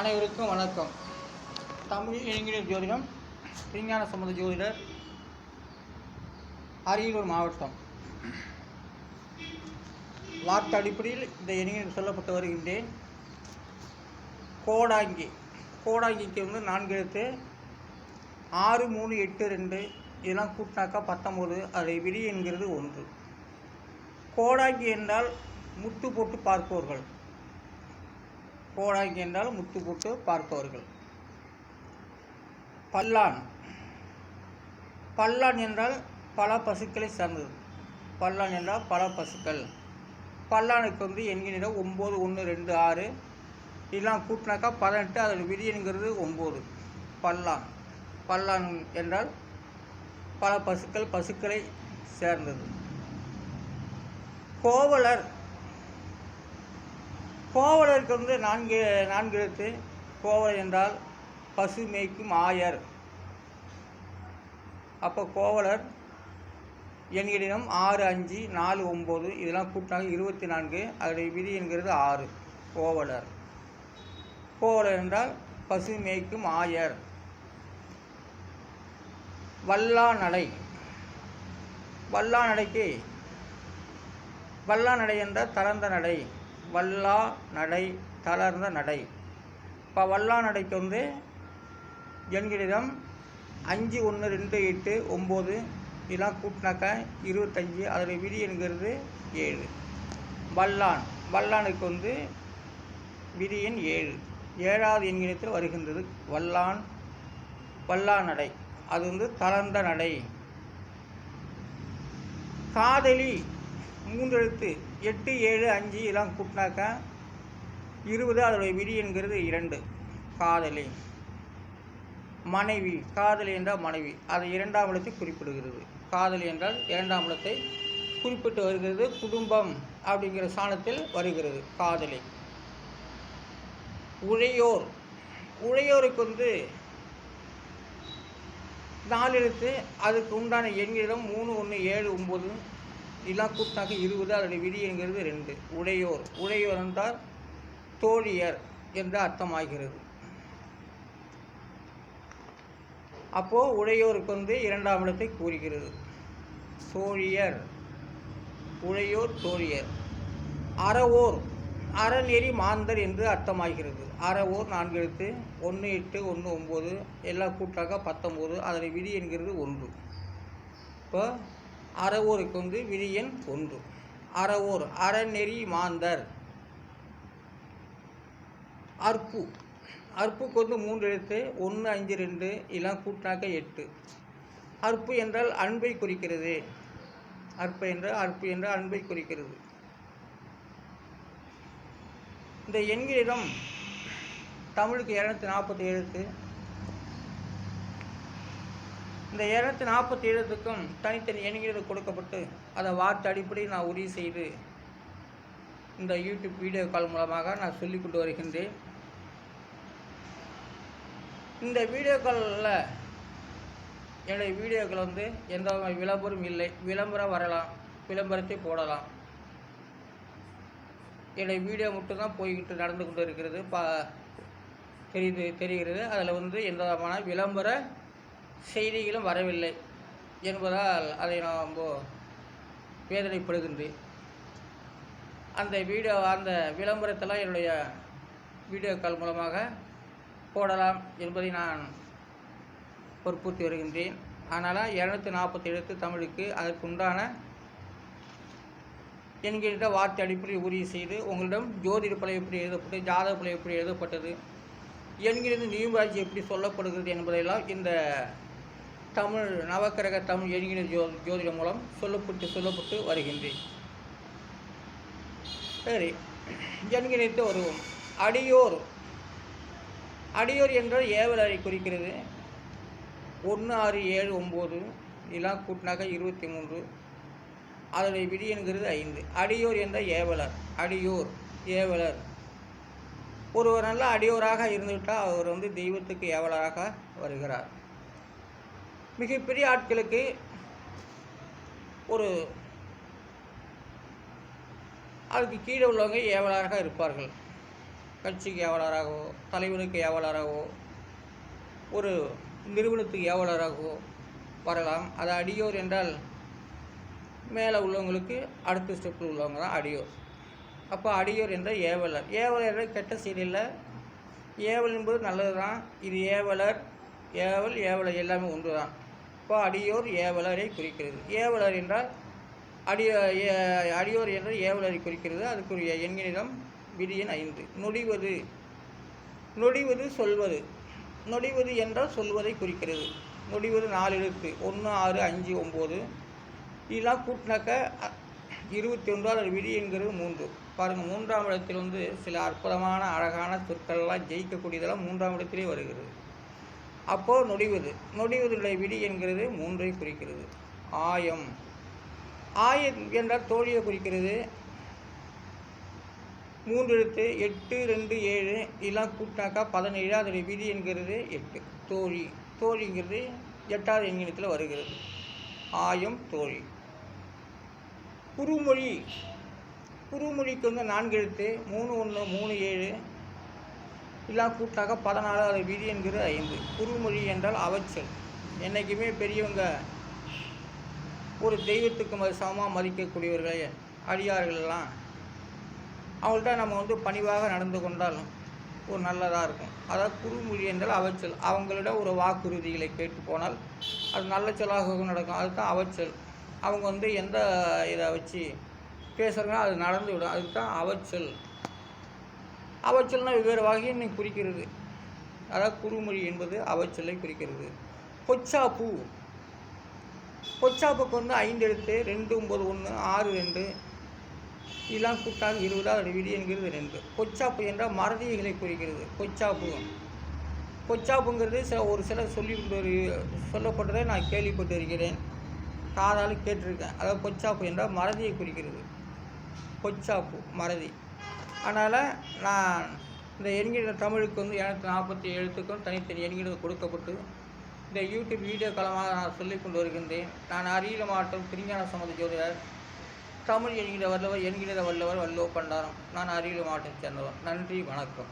அனைவருக்கும் வணக்கம். தமிழ் இளைஞர் ஜோதிடம் விஞ்ஞான சம்மந்த ஜோதிடர் அரியலூர் மாவட்டம். வார்த்தை அடிப்படையில் இந்த இளைஞர் சொல்லப்பட்டு வருகின்றேன். கோடாங்கி கோடாங்கிக்கு வந்து நான்கு எழுத்து ஆறு மூணு எட்டு ரெண்டு இதெல்லாம் கூட்டினாக்கா பத்தொம்போது அதை விதி என்கிறது ஒன்று. கோடாங்கி என்றால் முட்டு போட்டு பார்ப்பவர்கள். கோடாங்கி என்றால் முத்து போட்டு பார்ப்பவர்கள். பல்லான். பல்லான் என்றால் பல பசுக்களை சார்ந்தது. பல்லான் என்றால் பல பசுக்கள். பல்லானுக்கு வந்து என்கிற ஒம்பது ஒன்று ரெண்டு ஆறு. இதெல்லாம் கூட்டினாக்கா பதினெட்டு அதில் விதி ஒம்பது. பல்லான். பல்லான் என்றால் பல பசுக்கள் பசுக்களை சேர்ந்தது. கோவலர். கோவலருக்கு வந்து நான்கு நான்கு எழுத்து. கோவலர் என்றால் பசு மேய்க்கும் ஆயர். அப்போ கோவலர் எண்களிடம் ஆறு அஞ்சு நாலு ஒம்பது இதெல்லாம் கூட்டினாங்க இருபத்தி நான்கு. அதோடைய விதி என்கிறது ஆறு. கோவலர். கோவலர் என்றால் பசு மேய்க்கும் ஆயர். வல்லா நடை வல்லா நடைக்கு வல்லா நடை என்றால் தளர்ந்த நடை. வல்லா நடை தளர்ந்த நடை. இப்போ வல்லா நடைக்கு வந்து எண்களிடம் அஞ்சு ஒன்று ரெண்டு எட்டு ஒம்பது இதெல்லாம் கூட்டினாக்கா இருபத்தஞ்சி அதில் விதி என்கிறது ஏழு. வல்லான் வல்லானுக்கு வந்து விதி எண் ஏழு. ஏழாவது எண்கிணத்தில் வருகின்றது வல்லான் வல்லா நடை. அது வந்து தளர்ந்த நடை. காதலி மூன்று எழுத்து எட்டு ஏழு அஞ்சு இதெல்லாம் கூட்டினாக்கா இருபது அதோடைய விதி என்கிறது இரண்டு. காதலி. மனைவி. காதலி என்றால் மனைவி. அதை இரண்டாம் இடத்தை குறிப்பிடுகிறது. காதலி என்றால் இரண்டாம் இடத்தை குறிப்பிட்டு வருகிறது. குடும்பம் அப்படிங்கிற சாணத்தில் வருகிறது. காதலி. உழையோர். உழையோருக்கு வந்து நாலு எழுத்து அதுக்கு உண்டான எண்களிடம் மூணு ஒன்று ஏழு ஒம்பது நிலா கூட்டாக இருபது அல்லது விதிங்கிறது ரெண்டு. உடையோர். உடையோர் என்றால் தோழியர் என்று அர்த்தமாகிறது. அப்போது உடையோருக்கு வந்து இரண்டாம் இடத்தை கூறுகிறது. தோழியர். உழையோர் தோழியர். அறவோர். அறநெறி மாந்தர் என்று அர்த்தமாகிறது. அறவோர் நான்கு எழுத்து ஒன்று எட்டு ஒன்று ஒம்பது எல்லா கூட்டாக பத்தொம்போது அதனை விதி என்கிறது ஒன்று. இப்போ அறவோருக்கு வந்து விரியன் கொன்று. ஒன்று அறவோர் அறநெறி மாந்தர். அற்பு. அற்புக்கு வந்து மூன்று எழுத்து ஒன்று அஞ்சு ரெண்டு இதெல்லாம் கூட்டினாக்க எட்டு. அற்பு என்றால் அன்பை குறிக்கிறது. அற்பு என்றால் அற்பு என்றால் அன்பை குறிக்கிறது. இந்த எண்களிடம் தமிழுக்கு இரநூத்தி நாற்பத்தி எழுத்து இந்த இரநூத்தி நாற்பத்தி ஏழுத்துக்கும் தனித்தனி எண்களில் கொடுக்கப்பட்டு அதை வார்த்தை அடிப்படையில் நான் உறுதி செய்து இந்த யூடியூப் வீடியோ கால் மூலமாக நான் சொல்லிக் கொண்டு வருகின்றேன். இந்த வீடியோ காலில் என்னுடைய வீடியோக்கள் வந்து எந்த விளம்பரம் இல்லை. விளம்பரம் வரலாம். விளம்பரத்தை போடலாம். என்னுடைய வீடியோ மட்டும்தான் போய்கிட்டு நடந்து கொண்டு இருக்கிறது. பா தெரியுது தெரிகிறது. அதில் வந்து எந்த விதமான விளம்பர செய்திகளும் வரவில்லை என்பதால் அதை நான் ரொம்ப வேதனைப்படுகின்றேன் அந்த வீடியோ அந்த விளம்பரத்தெல்லாம் என்னுடைய வீடியோ கால் மூலமாக போடலாம் என்பதை நான் வற்புறுத்தி வருகின்றேன். அதனால் இரநூத்தி நாற்பத்தி எழுத்து தமிழுக்கு அதற்குண்டான என்கின்ற வார்த்தை அடிப்படையில் உறுதி செய்து உங்களிடம் ஜோதிட பலை எப்படி எழுதப்பட்டு ஜாதக பலை எப்படி எழுதப்பட்டது என்கிறது நியூமராட்சி எப்படி சொல்லப்படுகிறது என்பதையெல்லாம் இந்த தமிழ் நவக்கிரக தமிழ் என்கிற ஜோ ஜோதிடம் மூலம் சொல்லப்பட்டு சொல்லப்பட்டு வருகின்றேன். சரி. என்கிணைத்து வருவோம் அடியோர். அடியோர் என்றால் ஏவலரை குறிக்கிறது. ஒன்று ஆறு ஏழு ஒம்பது இதெல்லாம் கூட்டினாக்க இருபத்தி மூன்று. அதனுடைய விதி என்கிறது ஐந்து. அடியோர் என்ற ஏவலர். அடியோர் ஏவலர். ஒருவர் நல்ல அடியோராக இருந்துவிட்டால் அவர் வந்து தெய்வத்துக்கு ஏவலராக வருகிறார். மிகப்பெரிய ஆட்களுக்கு ஒரு அதுக்கு கீழே உள்ளவங்க ஏவலராக இருப்பார்கள். கட்சிக்கு ஏவலராகவோ தலைவருக்கு ஏவலராகவோ ஒரு நிறுவனத்துக்கு ஏவலராகவோ வரலாம். அது அடியோர் என்றால் மேலே உள்ளவங்களுக்கு அடுத்த ஸ்டெப்பில் உள்ளவங்க தான் அடியோர். அப்போ அடியோர் என்ற ஏவலர். ஏவலர் என்ற கெட்ட சீரியலில் ஏவல் என்பது நல்லது தான் இது ஏவலர் ஏவல் ஏவலர் எல்லாமே ஒன்று தான் இப்போ அடியோர் ஏவலரை குறிக்கிறது. ஏவலர் என்றால் அடிய ஏ- அடியோர் என்ற ஏவலரை குறிக்கிறது. அதுக்குரிய எண்கணிதம் விதியின் ஐந்து. நொடிவது. நொடிவது சொல்வது. நொடிவது என்றால் சொல்வதை குறிக்கிறது. நொடிவது நாலு எழுத்து ஒன்று ஆறு அஞ்சு ஒம்பது. இதெல்லாம் கூட்டினாக்க இருபத்தி ஒன்றாவது விதி என்கிறது மூன்று. பாருங்கள் மூன்றாம் இடத்தில் வந்து சில அற்புதமான அழகான சொற்கள்லாம் ஜெயிக்கக்கூடியதெல்லாம் மூன்றாம் இடத்திலே வருகிறது. அப்போது நொடிவது. நொடிவதுடைய விதி என்கிறது மூன்றை குறிக்கிறது. ஆயம். ஆயம் என்றால் தோழியை குறிக்கிறது. மூன்று எழுத்து எட்டு ரெண்டு ஏழு இதெல்லாம் கூட்டினாக்கா பதினேழு அதோடைய விதி என்கிறது எட்டு. தோழி. தோழிங்கிறது எட்டாவது எண்ணினத்தில் வருகிறது. ஆயம் தோழி. குறுமொழி. குறுமொழிக்கு வந்து நான்கு எழுத்து மூணு ஒன்று மூணு ஏழு இதெல்லாம் கூட்டாக பதினாலு அது விதி என்கிற ஐந்து. குறுமொழி என்றால் அவச்சல். என்றைக்குமே பெரியவங்க ஒரு தெய்வத்துக்கு ம- சமமாக மதிக்கக்கூடியவர்களே அடியார்கள் எல்லாம். அவங்கள்ட்ட நம்ம வந்து பணிவாக நடந்து கொண்டால் ஒரு நல்லதாக இருக்கும். அதாவது குறுமொழி என்றால் அவச்சல். அவங்களோட ஒரு வாக்குறுதிகளை கேட்டு போனால் அது நல்ல சொல்லாக நடக்கும். அதுதான் அவச்சல். அவங்க வந்து எந்த இதை வச்சு பேசுகிறாங்களோ அது நடந்து விடும் அதுக்கு தான் அவச்சல். அவச்சல்னா வெவ்வேறு வகையினை குறிக்கிறது. அதாவது குறுமொழி என்பது அவச்சொல்லை குறிக்கிறது. பொச்சாப்பு. பொச்சாப்புக்கு வந்து ஐந்து எழுத்து ரெண்டு ஒம்பது ஒன்று ஆறு ரெண்டு. இதெல்லாம் கூட்டாக இருபதாவது அதோட விதி என்கிறது ரெண்டு. பொச்சாப்பு என்றால் மறதிகளை குறிக்கிறது. பொச்சாப்பு. பொச்சாப்புங்கிறது சில ஒரு சிலர் சொல்லி கொண்டு சொல்லப்பட்டதை நான் கேள்விப்பட்டு இருக்கிறேன் காதால் கேட்டிருக்கேன். அதாவது பொச்சாப்பு என்றால் மறதியை குறிக்கிறது. பொச்சாப்பு மறதி. அதனால் நான் இந்த எண்கிற தமிழுக்கு வந்து எனக்கு நாற்பத்தி எழுத்துக்கும் தனித்தனி எண்கிடம் கொடுக்கப்பட்டு இந்த யூடியூப் வீடியோ காலமாக நான் சொல்லிக் கொண்டு வருகின்றேன். நான் அரியல மாவட்டம் திருஞான சமதி ஜோதிடர். தமிழ் என்கிற வல்லவர் என்கிற வல்லவர் வல்லோ பண்டாரம். நான் அரியலூர் மாவட்டத்தை சேர்ந்தவர். நன்றி வணக்கம்.